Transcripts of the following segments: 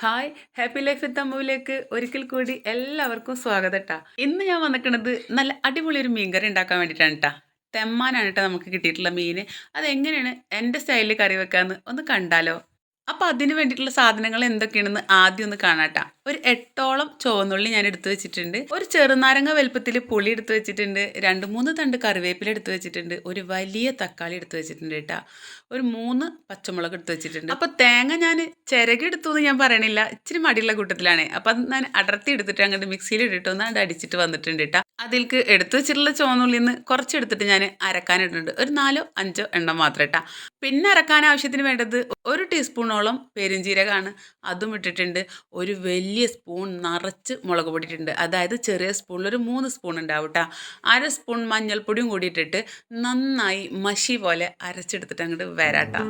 Hi happy life with അമ്മുവിലേക്ക്. ഒരിക്കൽ കൂടി എല്ലാവർക്കും സ്വാഗതം കേട്ടാ ഇന്ന് ഞാൻ വന്നിക്കുന്നത് നല്ല അടിപൊളി ഒരു മീൻകറി ഉണ്ടാക്കാൻ വേണ്ടിയിട്ടാണ് കേട്ടാ തെമ്മാനാണ് കേട്ടോ നമുക്ക് കിട്ടിയിട്ടുള്ള മീൻ അതെങ്ങനെയാണ്? എന്റെ സ്റ്റൈലിൽ കറി വെക്കാമെന്ന് ഒന്ന് കണ്ടാലോ? അപ്പോൾ അതിന് വേണ്ടിയിട്ടുള്ള സാധനങ്ങൾ എന്തൊക്കെയാണെന്ന് ആദ്യം ഒന്ന് കാണാട്ടാ. ഒരു എട്ടോളം ചുവന്നുള്ളി ഞാൻ എടുത്തു വെച്ചിട്ടുണ്ട്. ഒരു ചെറുനാരങ്ങ വലുപ്പത്തിൽ പുളി എടുത്തു വെച്ചിട്ടുണ്ട്. രണ്ട് മൂന്ന് തണ്ട് കറിവേപ്പില എടുത്തു വെച്ചിട്ടുണ്ട്. ഒരു വലിയ തക്കാളി എടുത്തു വെച്ചിട്ടുണ്ട് കേട്ടാ. ഒരു മൂന്ന് പച്ചമുളക് എടുത്തു വെച്ചിട്ടുണ്ട്. അപ്പോൾ തേങ്ങ ഞാൻ ചിരകി എടുത്തു എന്ന് ഞാൻ പറയണില്ല. ഇച്ചിരി മടിയുള്ള കൂട്ടത്തിലാണ്. അപ്പോൾ അത് ഞാൻ അടർത്തി എടുത്തിട്ട് അങ്ങോട്ട് മിക്സിയിൽ ഇട്ടിട്ട് ഒന്ന് അടിച്ചിട്ട് വന്നിട്ടുണ്ട് കേട്ടാ. അതിൽക്ക് എടുത്തു വെച്ചിട്ടുള്ള ചുവന്നുള്ളിൽ നിന്ന് കുറച്ച് എടുത്തിട്ട് ഞാൻ അരക്കാനിട്ടുണ്ട് ഒരു നാലോ അഞ്ചോ എണ്ണം മാത്രം ഇട്ടാ പിന്നെ അരക്കാൻ ആവശ്യത്തിന് വേണ്ടത് ഒരു ടീസ്പൂണോളം പെരുംജീരകമാണ് അതും ഇട്ടിട്ടുണ്ട്. ഒരു വലിയ സ്പൂൺ നിറച്ച് മുളക് പൊടി ഇട്ടിട്ടുണ്ട്. അതായത് ചെറിയ സ്പൂണിൽ ഒരു മൂന്ന് സ്പൂൺ ഉണ്ടാവും അര സ്പൂൺ മഞ്ഞൾപ്പൊടിയും കൂടി ഇട്ടിട്ട് നന്നായി മഷി പോലെ അരച്ചെടുത്തിട്ട് അങ്ങോട്ട് വരാട്ടാ.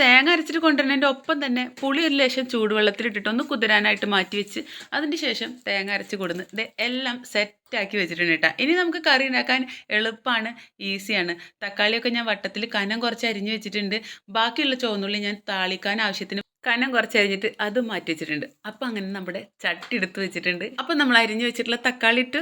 തേങ്ങ അരച്ചിട്ട് കൊണ്ടുവരുന്നതിന്റെ ഒപ്പം തന്നെ പുളി ഒരു ലേശം ചൂടുവെള്ളത്തിലിട്ടിട്ട് ഒന്ന് കുതിരാനായിട്ട് മാറ്റി വെച്ച് അതിന് ശേഷം തേങ്ങ അരച്ച് കൊടുന്ന് ഇത് എല്ലാം സെറ്റാക്കി വെച്ചിട്ടുണ്ട് കേട്ടോ. ഇനി നമുക്ക് കറി ഉണ്ടാക്കാൻ എളുപ്പമാണ് ഈസിയാണ്. തക്കാളിയൊക്കെ ഞാൻ വട്ടത്തിൽ കനം കുറച്ച് അരിഞ്ഞ് വെച്ചിട്ടുണ്ട്. ബാക്കിയുള്ള ചുവന്നുള്ളി ഞാൻ താളിക്കാൻ ആവശ്യത്തിന് കനം കുറച്ച് അരിഞ്ഞിട്ട് അത് മാറ്റി വെച്ചിട്ടുണ്ട്. അപ്പം അങ്ങനെ നമ്മുടെ ചട്ടി എടുത്ത് വെച്ചിട്ടുണ്ട്. അപ്പം നമ്മൾ അരിഞ്ഞു വെച്ചിട്ടുള്ള തക്കാളി ഇട്ട്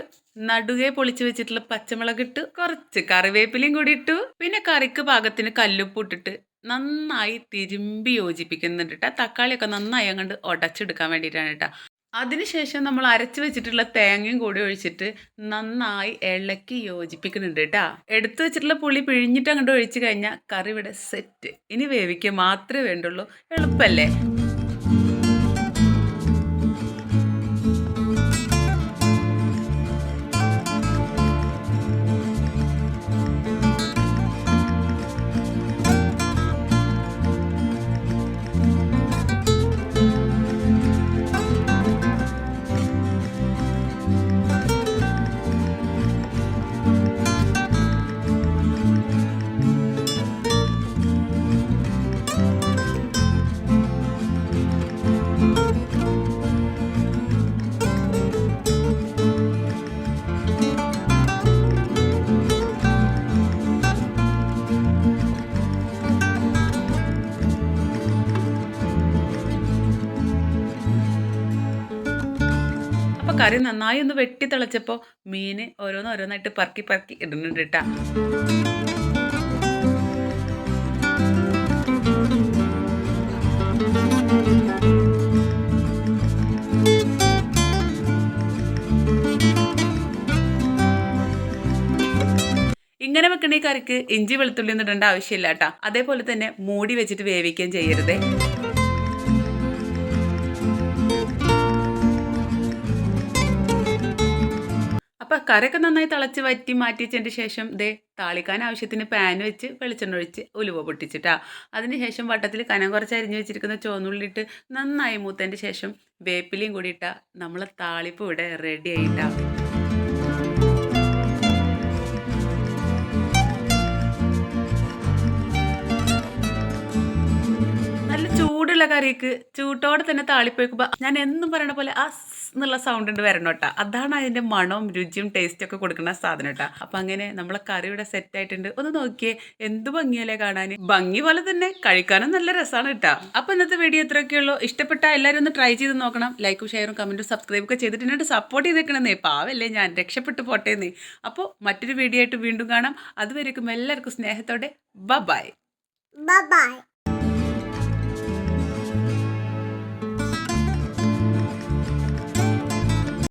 നടുകെ പൊളിച്ച് വെച്ചിട്ടുള്ള പച്ചമുളക് ഇട്ട് കുറച്ച് കറിവേപ്പിലയും കൂടി ഇട്ടു. പിന്നെ കറിക്ക് പാകത്തിന് കല്ലുപ്പ് ഇട്ടിട്ട് നന്നായി തിരുമ്പി യോജിപ്പിക്കുന്നുണ്ട് കേട്ടോ തക്കാളിയൊക്കെ നന്നായി അങ്ങോട്ട് ഉടച്ചെടുക്കാൻ വേണ്ടിയിട്ടാണ് കേട്ടോ അതിനുശേഷം നമ്മൾ അരച്ച് വെച്ചിട്ടുള്ള തേങ്ങയും കൂടി ഒഴിച്ചിട്ട് നന്നായി ഇളക്കി യോജിപ്പിക്കുന്നുണ്ട് കേട്ടോ എടുത്തു വെച്ചിട്ടുള്ള പുളി പിഴിഞ്ഞിട്ട് അങ്ങോട്ട് ഒഴിച്ചു കഴിഞ്ഞാൽ കറി ഇവിടെ സെറ്റ് ഇനി വേവിക്കുക മാത്രമേ വേണ്ടുള്ളൂ. എളുപ്പമല്ലേ കറി നന്നായി ഒന്ന് വെട്ടി തിളച്ചപ്പോൾ മീൻ ഓരോന്നോരോന്നായിട്ട് പറക്കി പറക്കി ഇടുന്നുണ്ട് ഇങ്ങനെ വെക്കണ ഈ കറിക്ക് ഇഞ്ചി വെളുത്തുള്ളി ഒന്നും ഇടേണ്ട ആവശ്യമില്ല കേട്ടാ. അതേപോലെ തന്നെ മൂടി വെച്ചിട്ട് വേവിക്കുകയും ചെയ്യരുതേ. അപ്പോൾ കറിയൊക്കെ നന്നായി തിളച്ച് വറ്റി മാറ്റി വെച്ചതിന് ശേഷം ദേ താളിക്കാൻ ആവശ്യത്തിന് പാൻ വെച്ച് വെളിച്ചെണ്ണ ഒഴിച്ച് ഉലുവ പൊട്ടിച്ചിട്ടാ. അതിന് ശേഷം വട്ടത്തിൽ കനം കുറച്ച് അരിഞ്ഞു വെച്ചിരിക്കുന്ന ചുവന്നുള്ളിട്ട് നന്നായി മൂത്തതിന്റെ ശേഷം വേപ്പിലയും കൂടി ഇട്ടാൽ നമ്മളെ താളിപ്പ് ഇവിടെ റെഡി ആയിട്ടാ ചൂടുള്ള കറിക്ക് ചൂട്ടോടെ തന്നെ താളിപ്പോയിക്കുമ്പോൾ ഞാൻ എന്നും പറയണ പോലെ അസ് എന്നുള്ള സൗണ്ട് ഉണ്ട് വരണം കേട്ടോ അതാണ് അതിന്റെ മണവും രുചിയും ടേസ്റ്റും ഒക്കെ കൊടുക്കുന്ന സാധനം കേട്ടോ അപ്പം അങ്ങനെ നമ്മളെ കറി ഇവിടെ സെറ്റ് ആയിട്ടുണ്ട്. ഒന്ന് നോക്കിയേ എന്ത് ഭംഗിയല്ലേ കാണാൻ. ഭംഗി പോലെ തന്നെ കഴിക്കാനും നല്ല രസമാണ് കേട്ടോ അപ്പം ഇന്നത്തെ വീഡിയോ ഇത്രയൊക്കെയുള്ളൂ ഇഷ്ടപ്പെട്ട എല്ലാവരും ഒന്ന് ട്രൈ ചെയ്ത് നോക്കണം. ലൈക്കും ഷെയറും കമന്റും സബ്സ്ക്രൈബ് ഒക്കെ ചെയ്തിട്ടുണ്ട് സപ്പോർട്ട് ചെയ്തേക്കണമെന്നേ പാവല്ലേ ഞാൻ രക്ഷപ്പെട്ടു പോട്ടേന്നേ. അപ്പോൾ മറ്റൊരു വീഡിയോ ആയിട്ട് വീണ്ടും കാണാം. അതുവരേക്കും എല്ലാവർക്കും സ്നേഹത്തോടെ. ബ ബൈ ബൈ.